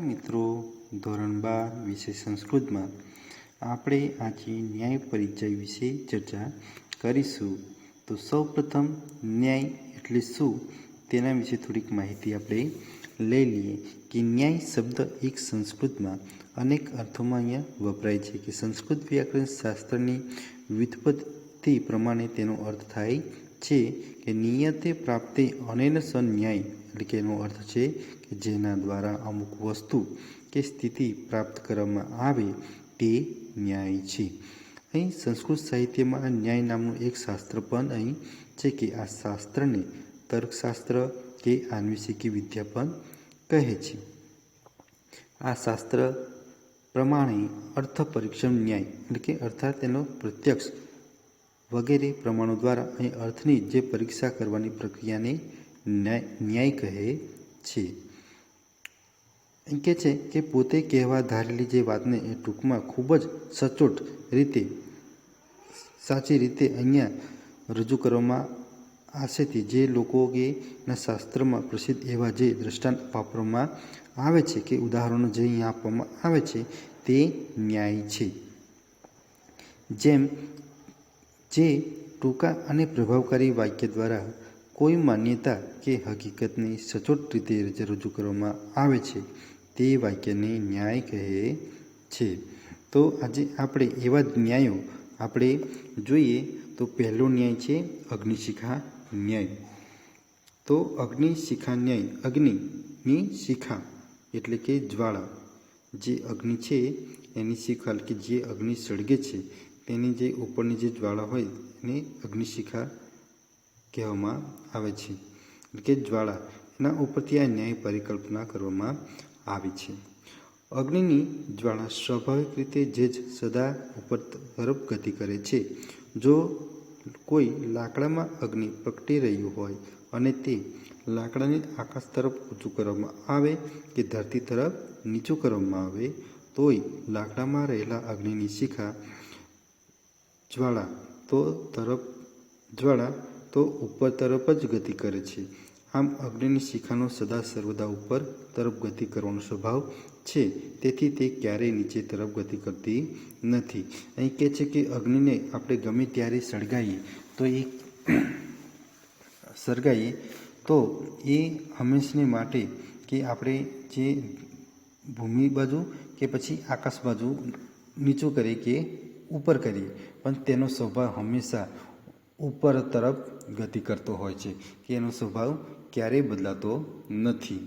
મિત્રો, ધોરણ બાર વિષય સંસ્કૃતમાં આપણે આજે ન્યાય પરિચય વિશે ચર્ચા કરીશું. તો સૌપ્રથમ ન્યાય એટલે શું? તેના વિશે થોડીક માહિતી આપણે લઈ લઈએ કે ન્યાય શબ્દ એક સંસ્કૃતમાં અનેક અર્થોમાં અહીંયા વપરાય છે કે સંસ્કૃત વ્યાકરણ શાસ્ત્રની વ્યુત્પત્તિ પ્રમાણે તેનો અર્થ થાય છે કે નિયતે પ્રાપ્તે અનેન સન ન્યાય એટલે કે એનો અર્થ છે કે જેના દ્વારા અમુક વસ્તુ કે સ્થિતિ પ્રાપ્ત કરવામાં આવે તે ન્યાય છે. અહીં સંસ્કૃત સાહિત્યમાં ન્યાય નામનું એક શાસ્ત્ર પણ અહીં છે કે આ શાસ્ત્રને તર્કશાસ્ત્ર કે આન્વેષિકી વિદ્યા પણ કહે છે. આ શાસ્ત્ર પ્રમાણે અર્થ પરીક્ષણ ન્યાય એટલે કે અર્થાત તેનો પ્રત્યક્ષ વગેરે પ્રમાણો દ્વારા અહીં અર્થની જે પરીક્ષા કરવાની પ્રક્રિયાને ન્યાય ન્યાય કહે છે. એમ કે છે કે પોતે કહેવા ધારેલી જે વાતને એ ટૂંકમાં ખૂબ જ સચોટ રીતે, સાચી રીતે અહીંયા રજૂ કરવામાં આશેથી જે લોકો કે શાસ્ત્રમાં પ્રસિદ્ધ એવા જે દ્રષ્ટાંત વાપરવામાં આવે છે કે ઉદાહરણો જે અહીંયા આપવામાં આવે છે તે ન્યાય છે. જેમ જે ટૂંકા અને પ્રભાવકારી વાક્ય દ્વારા કોઈ માન્યતા કે હકીકતની સચોટ રીતે રજૂ કરવામાં આવે છે. તે વાક્યને ન્યાય કહે છે. તો આજે આપણે એવા જ ન્યાયો આપણે જોઈએ તો પહેલો ન્યાય છે અગ્નિશિખા ન્યાય. તો અગ્નિશિખા ન્યાય અગ્નિની શિખા એટલે કે જ્વાળા. જે અગ્નિ છે એની શિખા કે જે અગ્નિ સળગે છે તેની જે ઉપરની જે જ્વાળા હોય એને અગ્નિશિખા કહેવામાં આવે છે. એટલે કે જ્વાળા. એના ઉપરથી આ ન્યાય પરિકલ્પના કરવામાં આવી છે. અગ્નિની જ્વાળા સ્વાભાવિક રીતે જે જ સદા ઉપર તરફ ગતિ કરે છે. જો કોઈ લાકડામાં અગ્નિ પ્રગટી રહ્યું હોય અને તે લાકડાને આકાશ તરફ ઊંચું કરવામાં આવે કે ધરતી તરફ નીચું કરવામાં આવે, તોય લાકડામાં રહેલા અગ્નિની શિખા જ્વાળા તો તરફ, જ્વાળા તો ઉપર તરફ જ ગતિ કરે છે. આમ અગ્નિની શિખાનો સદા સર્વદા ઉપર તરફ ગતિ કરવાનો સ્વભાવ છે. તેથી તે ક્યારેય નીચે તરફ ગતિ કરતી નથી. અહીં કહે છે કે અગ્નિને આપણે ગમે ત્યારે સળગાઈએ, તો એ સળગાઈએ, તો એ હંમેશને માટે કે આપણે જે ભૂમિ બાજુ કે પછી આકાશ બાજુ નીચું કરીએ કે ઉપર કરીએ, પણ તેનો સ્વભાવ હંમેશા ઉપર તરફ ગતિ કરતો હોય છે. કે એનો સ્વભાવ ક્યારેય બદલાતો નથી.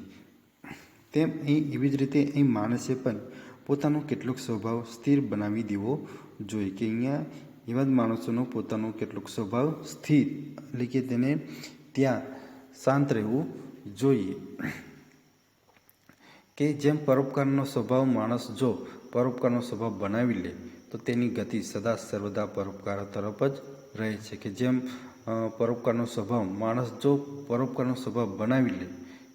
તેમ અહીં એવી જ રીતે અહીં માણસે પણ પોતાનો કેટલોક સ્વભાવ સ્થિર બનાવી દેવો જોઈએ કે અહીંયા એવા જ માણસોનો પોતાનો કેટલોક સ્વભાવ સ્થિર એટલે કે તેને ત્યાં શાંત રહેવું જોઈએ. કે જેમ પરોપકારનો સ્વભાવ માણસ જો પરોપકારનો સ્વભાવ બનાવી લે, તો તેની ગતિ સદા સર્વદા પરોપકાર તરફ જ રહે છે. કે જેમ પરોપકારનો સ્વભાવ. માણસ જો પરોપકારનો સ્વભાવ બનાવી લે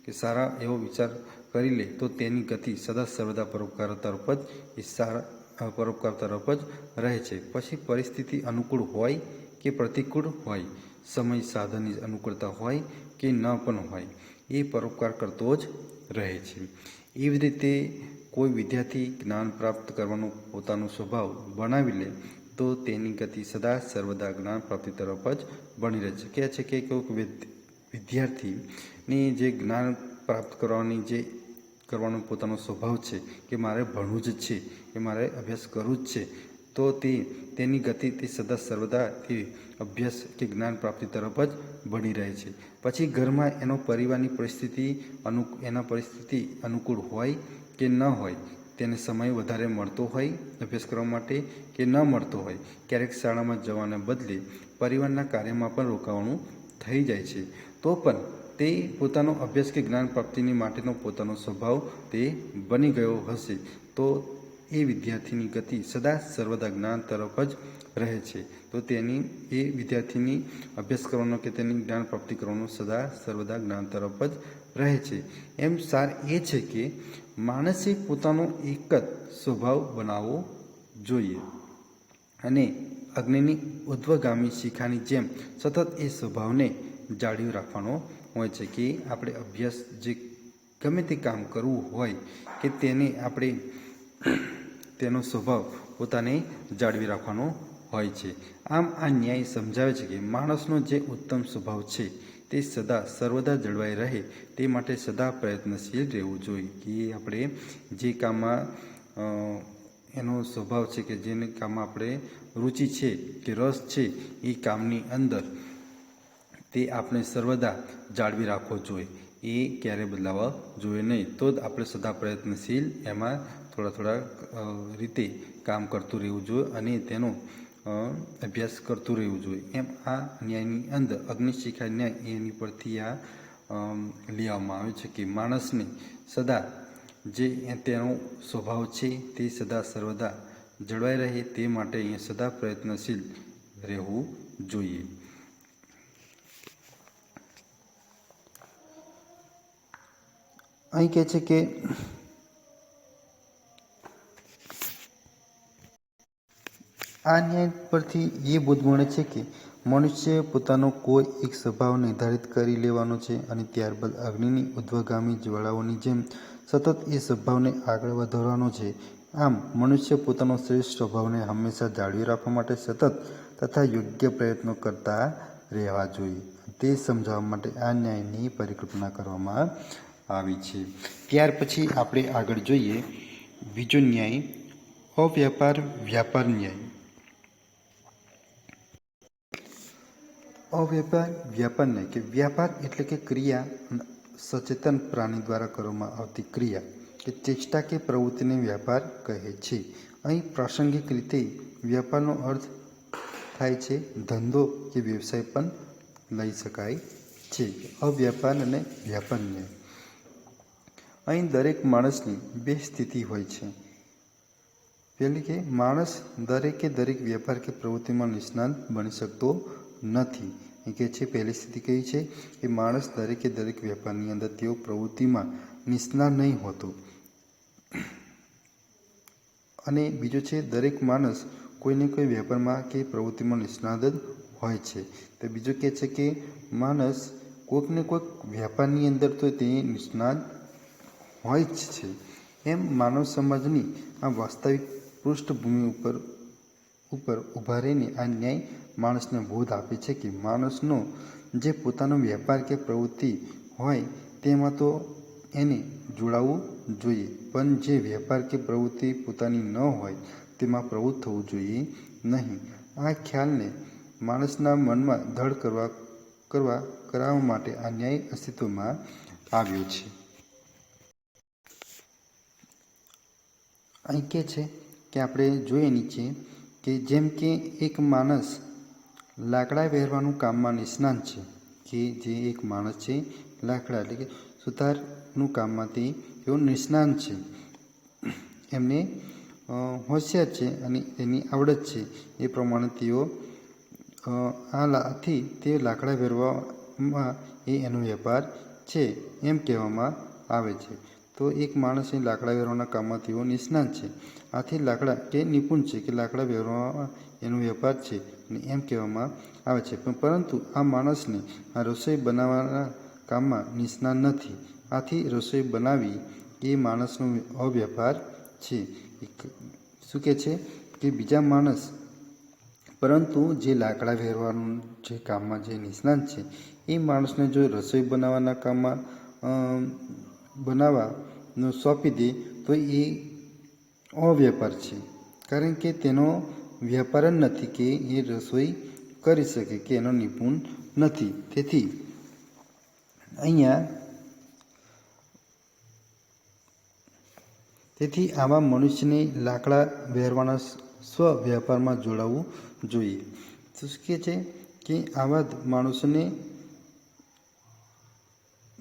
કે સારા એવો વિચાર કરી લે, તો તેની ગતિ સદા સર્વદા પરોપકાર તરફ જ સારા પરોપકાર તરફ જ રહે છે. પછી પરિસ્થિતિ અનુકૂળ હોય કે પ્રતિકૂળ હોય, સમય સાધનની અનુકૂળતા હોય કે ન પણ હોય, એ પરોપકાર કરતો જ રહે છે. એવી રીતે કોઈ વિદ્યાર્થી જ્ઞાન પ્રાપ્ત કરવાનો પોતાનો સ્વભાવ બનાવી લે તો તેની ગતિ સદા સર્વદા જ્ઞાન પ્રાપ્તિ તરફ જ બની રહે છે. કહે છે કે કોઈક વિદ્યાર્થીની જે જ્ઞાન પ્રાપ્ત કરવાની જે, કરવાનો પોતાનો સ્વભાવ છે કે મારે ભણવું જ છે, કે મારે અભ્યાસ કરવું જ છે, તો તે, તેની ગતિ તે સદા સર્વદા તે અભ્યાસ કે જ્ઞાન પ્રાપ્તિ તરફ જ બની રહે છે. પછી ઘરમાં એનો પરિવારની પરિસ્થિતિ અનુ, એના પરિસ્થિતિ અનુકૂળ હોય કે ન હોય તેને સમય વધારે મળતો હોય, અભ્યાસ કરવા માટે કે ન મળતો હોય, ક્યારેક શાળામાં જવાને બદલે પરિવારના કાર્યમાં પણ રોકાવાનું થઈ જાય છે. તો પણ તે પોતાનો અભ્યાસ કે જ્ઞાન પ્રાપ્તિની માટેનો પોતાનો સ્વભાવ તે બની ગયો હશે. તો એ વિદ્યાર્થીની ગતિ સદા સર્વદા જ્ઞાન તરફ જ રહે છે. તો તેની, એ વિદ્યાર્થીની અભ્યાસ કરવાનો કે તેની જ્ઞાન પ્રાપ્તિ કરવાનો સદા સર્વદા જ્ઞાન તરફ જ રહે છે. એમ સાર એ છે કે માણસે પોતાનો એક જ સ્વભાવ બનાવવો જોઈએ. અને અગ્નિની ઉદ્વગામી શિખાની જેમ સતત એ સ્વભાવને જાળવી રાખવાનો હોય છે કે આપણે અભ્યાસ જે ગમે તે કામ કરવું હોય કે તેને આપણે તેનો સ્વભાવ પોતાને જાળવી રાખવાનો હોય છે. આમ આ ન્યાય સમજાવે છે કે માણસનો જે ઉત્તમ સ્વભાવ છે તે સદા સર્વદા જળવાઈ રહે. તે માટે સદા પ્રયત્નશીલ રહેવું જોઈએ કે આપણે જે કામમાં એનો સ્વભાવ છે કે જેને કામમાં આપણે રુચિ છે કે રસ છે, એ કામની અંદર તે આપણે સર્વદા જાળવી રાખવો જોઈએ. એ ક્યારે બદલાવા જોઈએ નહીં. તો જ આપણે સદા પ્રયત્નશીલ એમાં થોડા થોડા રીતે કામ કરતું રહેવું જોઈએ અને તેનો અભ્યાસ કરતું રહેવું જોઈએ. એમ આ ન્યાયની અંદર અગ્નિશિખા ન્યાય એની પરથી આ લેવામાં આવે છે કે માણસને સદા જે તેનો સ્વભાવ છે તે સદા સર્વદા જળવાઈ રહે તે માટે અહીંયા સદા પ્રયત્નશીલ રહેવું જોઈએ. અહીં કહે છે કે આ ન્યાય પરથી એ બોધ છે કે મનુષ્ય પોતાનો કોઈ એક સ્વભાવ નિર્ધારિત કરી લેવાનો છે અને ત્યારબાદ અગ્નિની ઉદ્વગામી જ્વાળાઓની જેમ સતત એ સ્વભાવને આગળ વધારવાનો છે. આમ, મનુષ્ય પોતાનો શ્રેષ્ઠ સ્વભાવને હંમેશા જાળવી રાખવા માટે સતત તથા યોગ્ય પ્રયત્નો કરતા રહેવા જોઈએ. તે સમજાવવા માટે આ ન્યાયની પરિકલ્પના કરવામાં આવી છે. ત્યાર પછી આપણે આગળ જોઈએ. બીજો ન્યાય, અવ્યાપાર, વ્યાપાર ન્યાય. અવ્યાપાર વ્યાપાર નહીં કે વ્યાપાર એટલે કે ક્રિયા સચેતન પ્રાણી દ્વારા કરવામાં આવતી ક્રિયા કે ચેષ્ટા કે પ્રવૃત્તિને વ્યાપાર કહે છે. અહીં પ્રાસંગિક રીતે વ્યાપારનો અર્થ થાય છે ધંધો કે વ્યવસાય પણ લઈ શકાય છે. અવ્યાપાર અને વ્યાપાર ન્યાય અહીં દરેક માણસની બે સ્થિતિ હોય છે. પહેલી કે માણસ દરેકે દરેક વ્યાપાર કે પ્રવૃત્તિમાં નિષ્ણાંત બની શકતો નથી. કે છે, પહેલી સ્થિતિ કઈ છે? કે માણસ દરેકે દરેક વ્યાપારની અંદર તેઓ પ્રવૃત્તિમાં નિષ્ણાત નહીં હોતો. અને બીજો છે, દરેક માણસ કોઈને કોઈ વ્યાપારમાં કે પ્રવૃત્તિમાં નિષ્ણાત જ હોય છે. તો બીજો કહે છે કે માણસ કોઈકને કોઈક વ્યાપારની અંદર તો તે નિષ્ણાત હોય જ છે. એમ માનવ સમાજની આ વાસ્તવિક પૃષ્ઠભૂમિ ઉપર ઉપર ઊભા રહીને આ ન્યાય માણસને બોધ આપે છે કે માણસનો જે પોતાનો વ્યાપાર કે પ્રવૃત્તિ હોય તેમાં તો એને જોડાવવું જોઈએ. પણ જે વ્યાપાર કે પ્રવૃત્તિ પોતાની ન હોય તેમાં પ્રવૃત્ત થવું જોઈએ નહીં. આ ખ્યાલને માણસના મનમાં ધડ કરવા કરવા, કરાવવા માટે આ ન્યાય અસ્તિત્વમાં આવ્યો છે. અહીં કે છે કે આપણે જોઈએ નીચે કે જેમ કે એક માણસ લાકડા વહેરવાનું કામમાં નિષ્ણાંત છે, કે જે એક માણસ છે લાકડા એટલે કે સુતારનું કામમાં તે એવો નિષ્ણાંત છે. એમને હોશિયાર છે અને એની આવડત છે. એ પ્રમાણે તેઓ આ લાથી તે લાકડા વેરવામાં એ એનો વેપાર છે એમ કહેવામાં આવે છે. તો એક માણસ એ લાકડા વેરવાના કામમાં તેઓ નિષ્ણાત છે. આથી લાકડા તે નિપુણ છે કે લાકડા વેરવામાં એનો વેપાર છે અને એમ કહેવામાં આવે છે. પણ પરંતુ આ માણસને આ રસોઈ બનાવવાના કામમાં નિષ્ણાત નથી. આથી રસોઈ બનાવી એ માણસનો અવ્યાપાર છે. શું કહે છે કે બીજા માણસ પરંતુ જે લાકડા વેરવાનું જે કામમાં જે નિષ્ણાત છે, એ માણસને જો રસોઈ બનાવવાના કામમાં બનાવવાનું સોંપી દે, તો એ અવ્યાપાર છે. કારણ કે તેનો વ્યાપાર જ નથી કે એ રસોઈ કરી શકે કે એનો નિપુણ નથી. તેથી, અહીંયા તેથી આવા મનુષ્યને લાકડા વહેરવાના સ્વ વ્યાપારમાં જોડાવવું જોઈએ. શું કે છે કે આવા માણસોને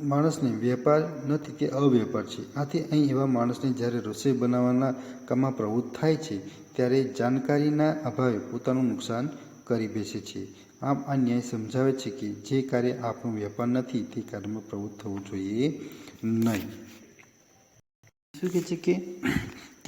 માણસને વેપાર નથી કે અવ્યાપાર છે. આથી અહીં એવા માણસને જ્યારે રસોઈ બનાવવાના કામમાં પ્રવૃત્ત થાય છે, ત્યારે જાણકારીના અભાવે પોતાનું નુકસાન કરી બેસે છે. આમ આ ન્યાય સમજાવે છે કે જે કાર્ય આપણો વેપાર નથી, તે કાર્યમાં પ્રવૃત્ત થવું જોઈએ નહીં. શું કહે છે કે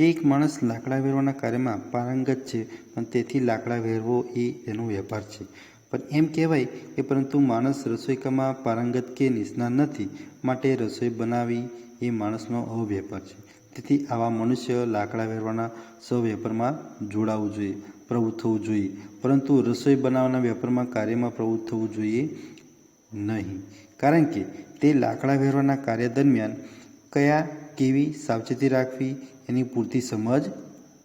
એક માણસ લાકડા વેરવાના કાર્યમાં પારંગત છે પણ તેથી લાકડા વેરવો એ એનો વેપાર છે. પણ એમ કહેવાય કે પરંતુ માણસ રસોઈકામાં પારંગત કે નિષ્ણાત નથી, માટે રસોઈ બનાવી એ માણસનો અવ્યાપાર છે. તેથી આવા મનુષ્ય લાકડા વેરવાના સ્વવ્યાપારમાં જોડાવવું જોઈએ, પ્રવૃત્ત થવું જોઈએ. પરંતુ રસોઈ બનાવવાના વેપારમાં કાર્યમાં પ્રવૃત્ત થવું જોઈએ નહીં. કારણ કે તે લાકડા વેરવાના કાર્ય દરમિયાન કયા કેવી સાવચેતી રાખવી, એની પૂરતી સમજ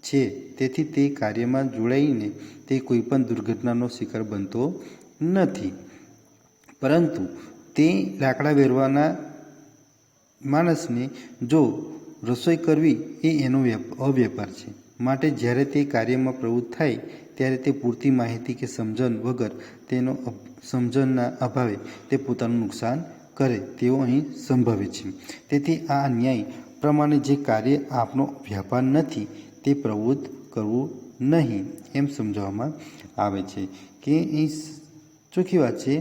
છે. તેથી તે કાર્યમાં જોડાઈને તે કોઈપણ દુર્ઘટનાનો શિકાર બનતો નથી. પરંતુ તે લાકડા વેરવાના માણસને જો રસોઈ કરવી એ એનો અવ્યાપાર છે. માટે જ્યારે તે કાર્યમાં પ્રવૃત્ત થાય, ત્યારે તે પૂરતી માહિતી કે સમજણ વગર તેનો સમજણના અભાવે તે પોતાનું નુકસાન કરે તેવો અહીં સંભવે છે. તેથી આ ન્યાય પ્રમાણે જે કાર્ય આપનો વ્યાપાર નથી તે પ્રવૃત્ત કરવું નહીં, એમ સમજાવવામાં આવે છે. કે અહીં ચોખ્ખી વાત છે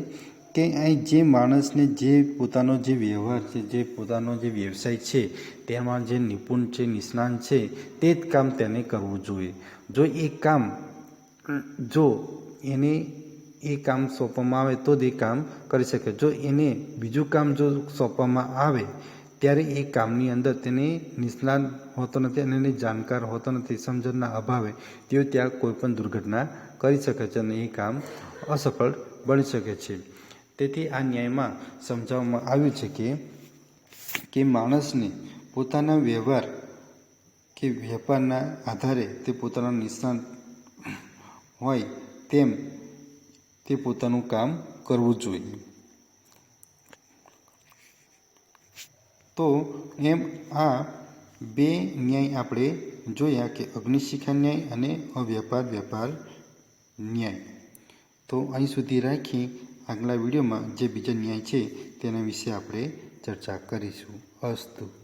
કે અહીં જે માણસને જે પોતાનો જે વ્યવહાર છે, જે પોતાનો જે વ્યવસાય છે, તેમાં જે નિપુણ છે, નિષ્ણાંત છે, તે જ કામ તેને કરવું જોઈએ. જો એ કામ, જો એને એ કામ સોંપવામાં આવે તો જ એ કામ કરી શકે. જો એને બીજું કામ જો સોંપવામાં આવે ત્યારે એ કામની અંદર તેને નિષ્ણાત હોતો નથી અને એને જાણકાર હોતો નથી, સમજણના અભાવે તેઓ ત્યાં કોઈપણ દુર્ઘટના કરી શકે છે અને એ કામ અસફળ બની શકે છે. તેથી આ ન્યાયમાં સમજાવવામાં આવ્યું છે કે કે માણસને પોતાના વ્યવહાર કે વેપારના આધારે તે પોતાના નિષ્ણાત હોય તેમ તે પોતાનું કામ કરવું જોઈએ. તો એમ આ બે ન્યાય આપણે જોયા કે અગ્નિશિખા ન્યાય અને અવ્યાપાર વ્યાપાર ન્યાય. તો અહીં સુધી રાખી આગલા વિડીયોમાં જે બીજા ન્યાય છે તેના વિશે આપણે ચર્ચા કરીશું. અસ્તુ.